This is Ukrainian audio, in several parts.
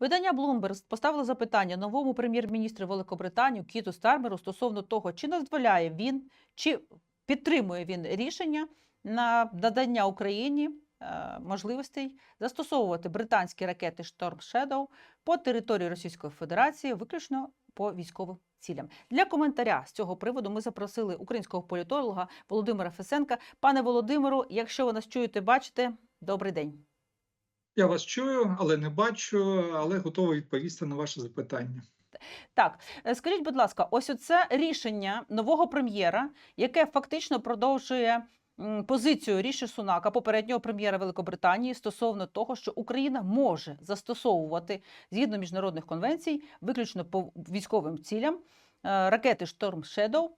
Видання Bloomberg поставило запитання новому прем'єр-міністру Великобританії Кіту Стармеру стосовно того, чи дозволяє він, чи підтримує він рішення на надання Україні е, можливостей застосовувати британські ракети Storm Shadow по території Російської Федерації, виключно по військовим цілям. Для коментаря з цього приводу ми запросили українського політолога Володимира Фесенка. Пане Володимиру, якщо ви нас чуєте, бачите, добрий день. Я вас чую, але не бачу, але готовий відповісти на ваше запитання. Так, е, скажіть, будь ласка, ось оце рішення нового прем'єра, яке фактично продовжує позицію Ріші Сунака, попереднього прем'єра Великобританії, стосовно того, що Україна може застосовувати згідно міжнародних конвенцій, виключно по військовим цілям, е, ракети Storm Shadow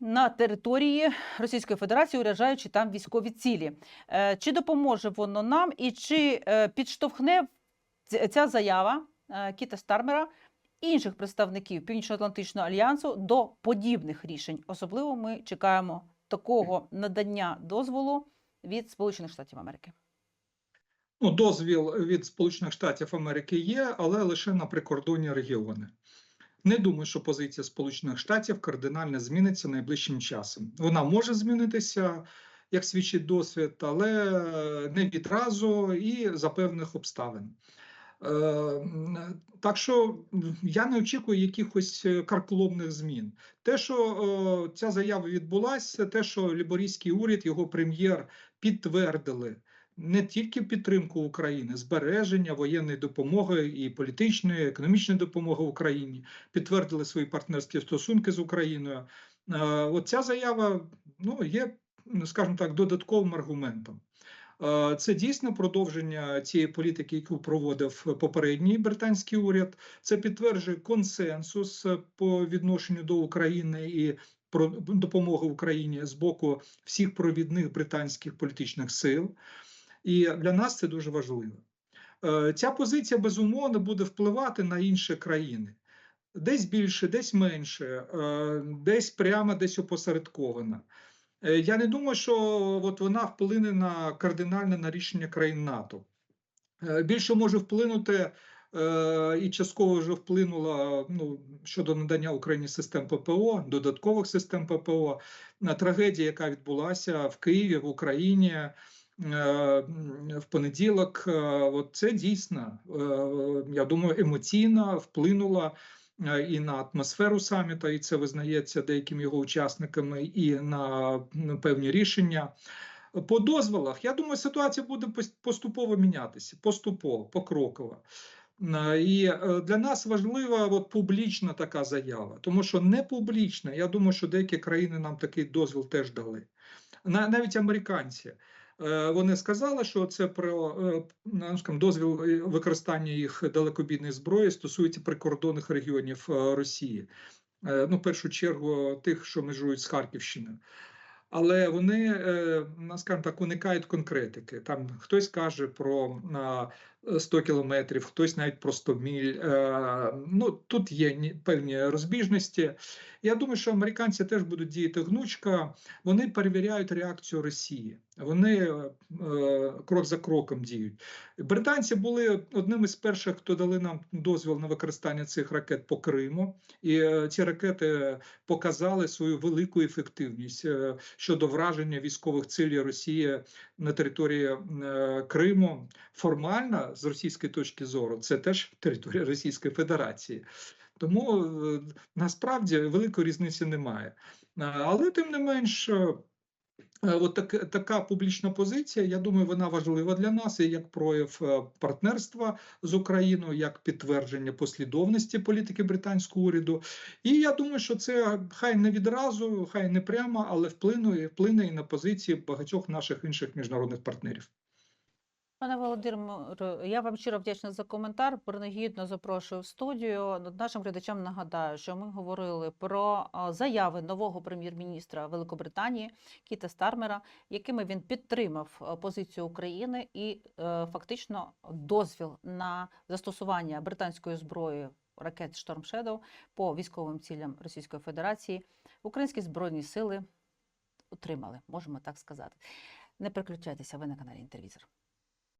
на території Російської Федерації, уражаючи там військові цілі. Е, Чи допоможе воно нам і чи е, підштовхне ця заява е, Кіта Стармера інших представників Північно-Атлантичного альянсу до подібних рішень. Особливо ми чекаємо такого надання дозволу від Сполучених Штатів Америки. Ну, дозвіл від Сполучених Штатів Америки є, але лише на прикордонні регіони. Не думаю, що позиція Сполучених Штатів кардинально зміниться найближчим часом. Вона може змінитися, як свідчить досвід, але не відразу і за певних обставин. Е, Так що я не очікую якихось е, карколомних змін. Те, що е, ця заява відбулася, те, що ліборійський уряд, його прем'єр підтвердили не тільки підтримку України, збереження воєнної допомоги і політичної, економічної допомоги Україні, підтвердили свої партнерські стосунки з Україною. Е, От ця заява ну, є, скажімо так, додатковим аргументом. Е, Це дійсно продовження цієї політики, яку проводив попередній британський уряд. Це підтверджує консенсус по відношенню до України і про допомоги Україні з боку всіх провідних британських політичних сил. І для нас це дуже важливо. Е, Ця позиція безумовно буде впливати на інші країни. Десь більше, десь менше, е, десь прямо, десь опосередковано. Е, Я не думаю, що от вона вплине на кардинально на рішення країн НАТО. Більше може вплинути і частково вже вплинула ну, щодо надання Україні систем ППО, додаткових систем ППО, на трагедію, яка відбулася в Києві, в Україні в понеділок. Е, От це дійсно, е, я думаю, емоційно вплинула е, і на атмосферу саміта, і це визнається деякими його учасниками, і на певні рішення. По дозволах, я думаю, ситуація буде поступово мінятися, поступово, покроково. Е, І е, для нас важлива от публічна така заява, тому що не публічна, я думаю, що деякі країни нам такий дозвіл теж дали. Навіть американці. Е, Вони сказали, що це про е, ну, скажімо, дозвіл е, використання їх далекобійної зброї стосується прикордонних регіонів Росії. Ну, в першу чергу, тих, що межують з Харківщиною. Але вони, ну, скажімо так, уникають конкретики. Там хтось каже про 100 кілометрів, хтось навіть про 100 міль. Е, Ну, тут є певні розбіжності. Я думаю, що американці теж будуть діяти гнучко. Вони перевіряють реакцію Росії. Вони е, крок за кроком діють. Британці були одним із перших, хто дали нам дозвіл на використання цих ракет по Криму, і е, ці ракети показали свою велику ефективність е, щодо враження військових цілей Росії на території е, Криму. Формально, з російської точки зору, це теж територія Російської Федерації. Тому е, насправді великої різниці немає. Е, Але тим не менш. е, От так, така публічна позиція, я думаю, вона важлива для нас і як прояв партнерства з Україною, як підтвердження послідовності політики британського уряду. І я думаю, що це хай не відразу, хай не прямо, але вплине, вплине і на позиції багатьох наших інших міжнародних партнерів. Пане Володимире, я вам щиро вдячна за коментар. Принагідно запрошую в студію. Нашим глядачам нагадаю, що ми говорили про заяви нового прем'єр-міністра Великобританії Кіта Стармера, якими він підтримав позицію України і е, фактично дозвіл на застосування британської зброї ракет Storm Shadow по військовим цілям Російської Федерації. Українські збройні сили отримали, можемо так сказати. Не переключайтеся, ви на каналі Інтервізор.